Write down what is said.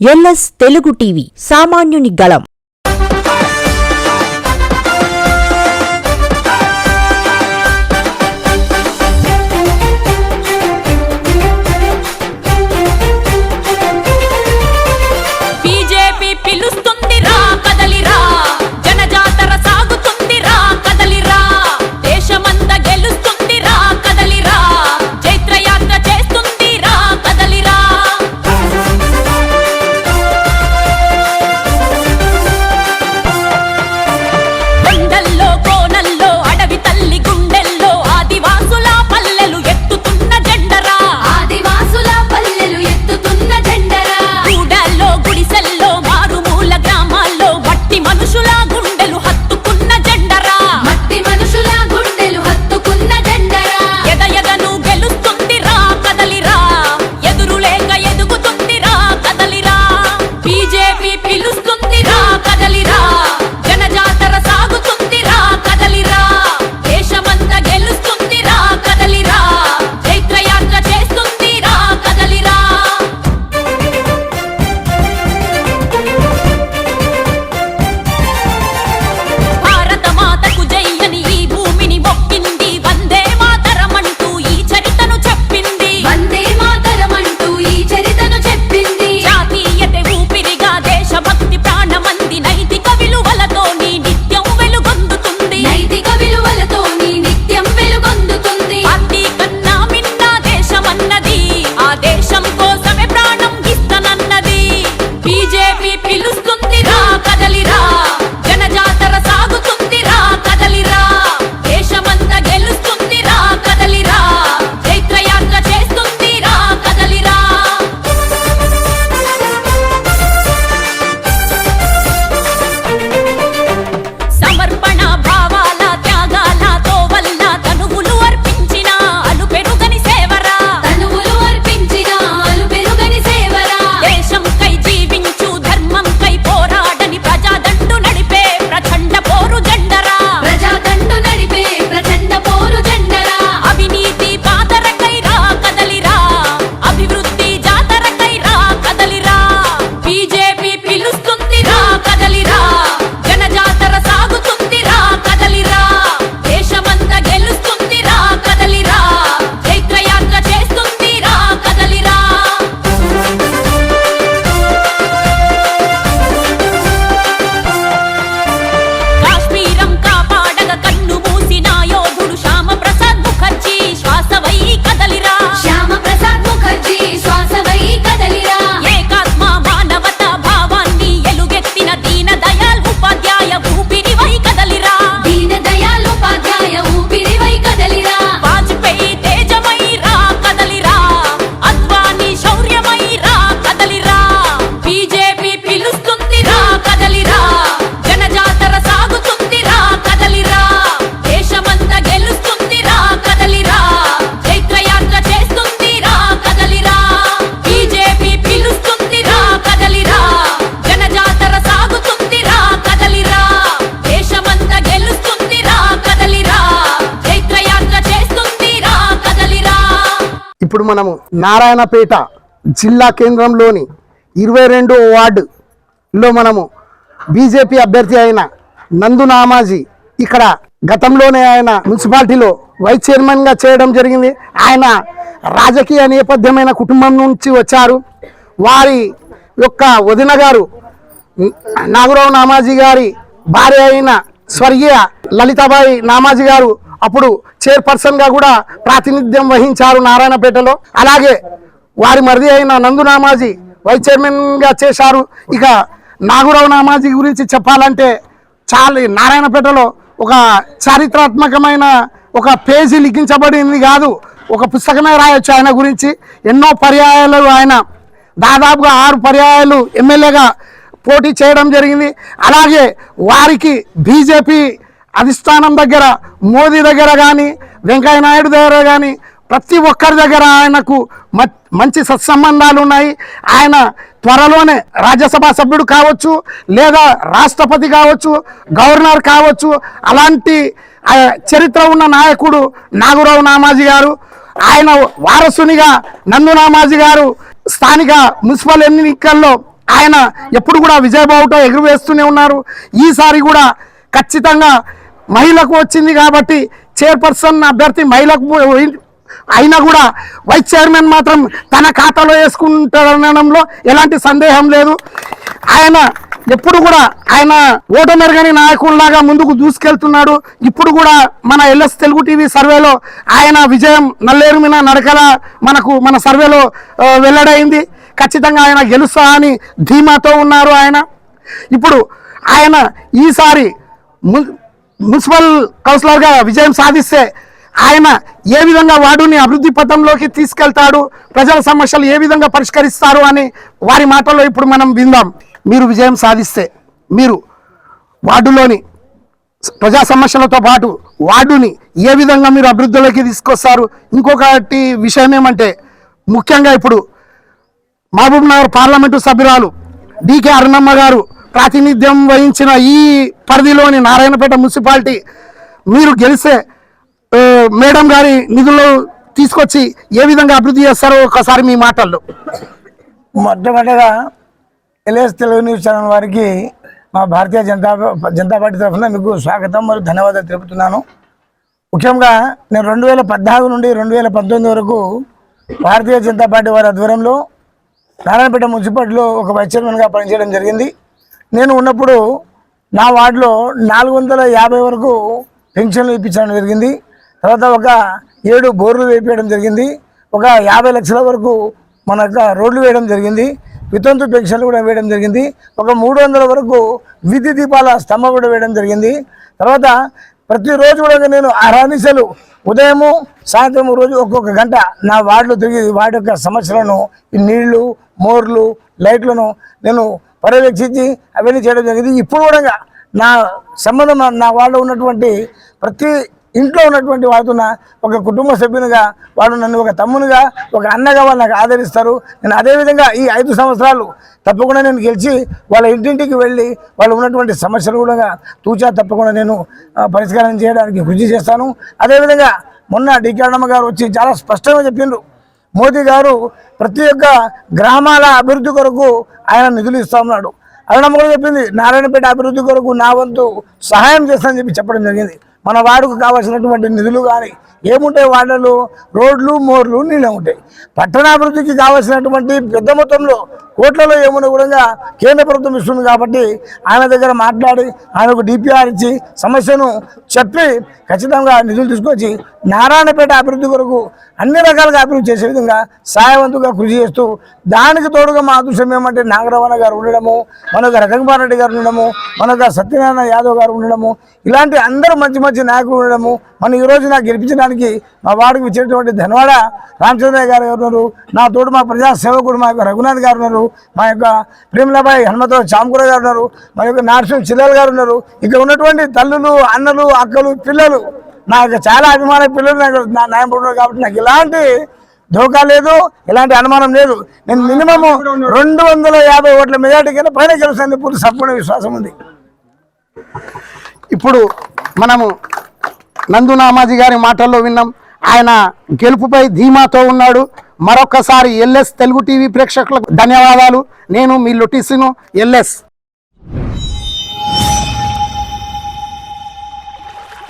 LS Telugu TV సామాన్యుని గళం. ఇప్పుడు మనము నారాయణపేట జిల్లా కేంద్రంలోని ఇరవై రెండో వార్డులో మనము బీజేపీ అభ్యర్థి అయిన నందు నామాజీ ఇక్కడ గతంలోనే ఆయన మున్సిపాలిటీలో వైస్ చైర్మన్గా చేయడం జరిగింది. ఆయన రాజకీయ నేపథ్యమైన కుటుంబం నుంచి వచ్చారు. వారి యొక్క వదిన గారు నాగరావు నామాజీ గారి భార్య అయిన స్వర్గీయ లలితాబాయి నామాజీ గారు అప్పుడు చైర్పర్సన్గా కూడా ప్రాతినిధ్యం వహించారు నారాయణపేటలో. అలాగే వారి మరిది అయిన నందు నామాజీ వైస్ చైర్మన్గా చేశారు. ఇక నాగరావు నామాజీ గురించి చెప్పాలంటే చాలా నారాయణపేటలో ఒక చారిత్రాత్మకమైన ఒక పేజీ లిఖించబడింది కాదు. ఒక పుస్తకమే రాయొచ్చు ఆయన గురించి. ఎన్నో పర్యాయాలు ఆయన దాదాపుగా ఆరు పర్యాయాలు ఎమ్మెల్యేగా పోటీ చేయడం జరిగింది. అలాగే వారికి బీజేపీ అధిష్టానం దగ్గర మోదీ దగ్గర కానీ వెంకయ్య నాయుడు దగ్గర కానీ ప్రతి ఒక్కరి దగ్గర ఆయనకు మంచి సత్సంబంధాలు ఉన్నాయి. ఆయన త్వరలోనే రాజ్యసభ సభ్యుడు కావచ్చు లేదా రాష్ట్రపతి కావచ్చు గవర్నర్ కావచ్చు అలాంటి చరిత్ర ఉన్న నాయకుడు నాగురావు నామాజీ గారు ఆయన వారసునిగా నందు నామాజీ గారు స్థానిక మున్సిపల్ ఎన్నికల్లో ఆయన ఎప్పుడు కూడా విజయబావుతో ఎగురవేస్తూనే ఉన్నారు. ఈసారి కూడా ఖచ్చితంగా మహిళకు వచ్చింది కాబట్టి చైర్పర్సన్ అభ్యర్థి మహిళకు అయినా కూడా వైస్ చైర్మన్ మాత్రం తన ఖాతాలో వేసుకుంటాడనడంలో ఎలాంటి సందేహం లేదు. ఆయన ఎప్పుడు కూడా ఆయన ఓటమెరగని నాయకుల్లాగా ముందుకు దూసుకెళ్తున్నాడు. ఇప్పుడు కూడా మన ఎల్ఎస్ తెలుగు టీవీ సర్వేలో ఆయన విజయం నల్లేరు మీద నడకల మనకు మన సర్వేలో వెల్లడైంది. ఖచ్చితంగా ఆయన గెలుస్తా అని ధీమాతో ఉన్నారు ఆయన. ఇప్పుడు ఆయన ఈసారి ము- మున్సిపల్ కౌన్సిలర్గా విజయం సాధిస్తే ఆయన ఏ విధంగా వార్డుని అభివృద్ధి పథంలోకి తీసుకెళ్తాడు ప్రజల సమస్యలు ఏ విధంగా పరిష్కరిస్తారు అని వారి మాటల్లో ఇప్పుడు మనం విందాం. మీరు విజయం సాధిస్తే మీరు వార్డులోని ప్రజా సమస్యలతో పాటు వార్డుని ఏ విధంగా మీరు అభివృద్ధిలోకి తీసుకొస్తారు? ఇంకొకటి విషయం ఏమంటే ముఖ్యంగా ఇప్పుడు మహబూబ్ నగర్ పార్లమెంటు సభ్యురాలు డికే అరుణమ్మ గారు ప్రాతినిధ్యం వహించిన ఈ పరిధిలోని నారాయణపేట మున్సిపాలిటీ మీరు గెలిస్తే మేడం గారి నిధులు తీసుకొచ్చి ఏ విధంగా అభివృద్ధి చేస్తారో ఒకసారి మీ మాటల్లో. మొట్టమొదటిగా ఎల్ఎస్ తెలుగు న్యూస్ ఛానల్ వారికి మా భారతీయ జనతా జనతా పార్టీ తరఫున మీకు స్వాగతం మరియు ధన్యవాదాలు తెలుపుతున్నాను. ముఖ్యంగా నేను రెండు వేల పద్నాలుగు నుండి రెండు వేల పంతొమ్మిది వరకు భారతీయ జనతా పార్టీ వారి ఆధ్వర్యంలో నారాయణపేట మున్సిపాలిటీలో ఒక వైస్ చైర్మన్గా పనిచేయడం జరిగింది. నేను ఉన్నప్పుడు నా వార్డులో నాలుగు వందల యాభై వరకు పెన్షన్లు ఇప్పించడం జరిగింది. తర్వాత ఒక ఏడు బోర్లు వేపించడం జరిగింది. ఒక యాభై లక్షల వరకు మన యొక్క రోడ్లు వేయడం జరిగింది. వితంతు పెన్షన్లు కూడా వేయడం జరిగింది. ఒక మూడు వందల వరకు విద్యుత్ దీపాల స్తంభం కూడా వేయడం జరిగింది. తర్వాత ప్రతిరోజు కూడా నేను అరానిసలు ఉదయము సాయంత్రం రోజు ఒక్కొక్క గంట నా వార్డులో తిరిగి వార్డు యొక్క సమస్యలను ఈ నీళ్ళు మోర్లు లైట్లను నేను పర్యవేక్షించి అవన్నీ చేయడం జరిగింది. ఇప్పుడు కూడా నా సంబంధం నా వాళ్ళు ఉన్నటువంటి ప్రతి ఇంట్లో ఉన్నటువంటి వాళ్ళతో ఒక కుటుంబ సభ్యునిగా వాళ్ళు నన్ను ఒక తమ్మునిగా ఒక అన్నగా వాళ్ళు నాకు ఆదరిస్తారు. నేను అదేవిధంగా ఈ ఐదు సంవత్సరాలు తప్పకుండా నేను గెలిచి వాళ్ళ ఇంటింటికి వెళ్ళి వాళ్ళు ఉన్నటువంటి సమస్యలు కూడా తూచా తప్పకుండా నేను పరిష్కారం చేయడానికి కృషి చేస్తాను. అదేవిధంగా మొన్న డికే అన్నమ్మ గారు వచ్చి చాలా స్పష్టంగా చెప్పిండ్రు. మోదీ గారు ప్రతి ఒక్క గ్రామాల అభివృద్ధి కొరకు ఆయన నిధులు ఇస్తా ఉన్నాడు. అరుణమ్మ కూడా చెప్పింది నారాయణపేట అభివృద్ధి కొరకు నా వంతు సహాయం చేస్తానని చెప్పి చెప్పడం జరిగింది. మన వాడుకు కావాల్సినటువంటి నిధులు కానీ ఏముంటాయి వాడలు రోడ్లు మోర్లు నీళ్ళే ఉంటాయి పట్టణాభివృద్ధికి కావాల్సినటువంటి పెద్ద మొత్తంలో కోట్లలో ఏమున్నా కూడా కేంద్ర ప్రభుత్వం ఇస్తుంది కాబట్టి ఆయన దగ్గర మాట్లాడి ఆయనకు డిపిఆర్ ఇచ్చి సమస్యను చెప్పి ఖచ్చితంగా నిధులు తీసుకొచ్చి నారాయణపేట అభివృద్ధి కొరకు అన్ని రకాలుగా అభివృద్ధి చేసే విధంగా సాయవంతుగా కృషి చేస్తూ దానికి తోడుగా మా అదృశ్యం ఏమంటే నాగరవణ గారు ఉండడము మనొక రకంకుమార్ రెడ్డి గారు ఉండడము మనొక సత్యనారాయణ యాదవ్ గారు ఉండడము ఇలాంటి అందరూ మంచి మంచి నాయకులు ఉండడము మన ఈరోజు నాకు గెలిపించడానికి మా వాడికి ఇచ్చినటువంటి ధనవాడ రామచంద్రయ్య గారు ఉన్నారు నా తోడు మా ప్రజా సేవకుడు మా రఘునాథ్ గారు ఉన్నారు మా యొక్క ప్రేమలబాయి హనుమంతరావు చాంకుర గారు ఉన్నారు. మా యొక్క నారసింహ చిల్లలు గారు ఉన్నారు. ఇక్కడ ఉన్నటువంటి తల్లులు అన్నలు అక్కలు పిల్లలు నాకు చాలా అభిమాన పిల్లలు నాకు నా న్యాయం కాబట్టి నాకు ఎలాంటి ధోకా లేదు ఎలాంటి అనుమానం లేదు. నేను మినిమం రెండు వందల యాభై ఓట్ల మెజార్టీకైనా పైన గెలుస్తాను పూర్తి సంపూర్ణ విశ్వాసం ఉంది. ఇప్పుడు మనము నందునామాజీ గారి మాటల్లో విన్నాం. ఆయన గెలుపుపై ధీమాతో ఉన్నాడు. మరొకసారి ఎల్ఎస్ తెలుగు టీవీ ప్రేక్షకులకు ధన్యవాదాలు. నేను మీ లొటిసిను ఎల్ఎస్.